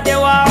देवा.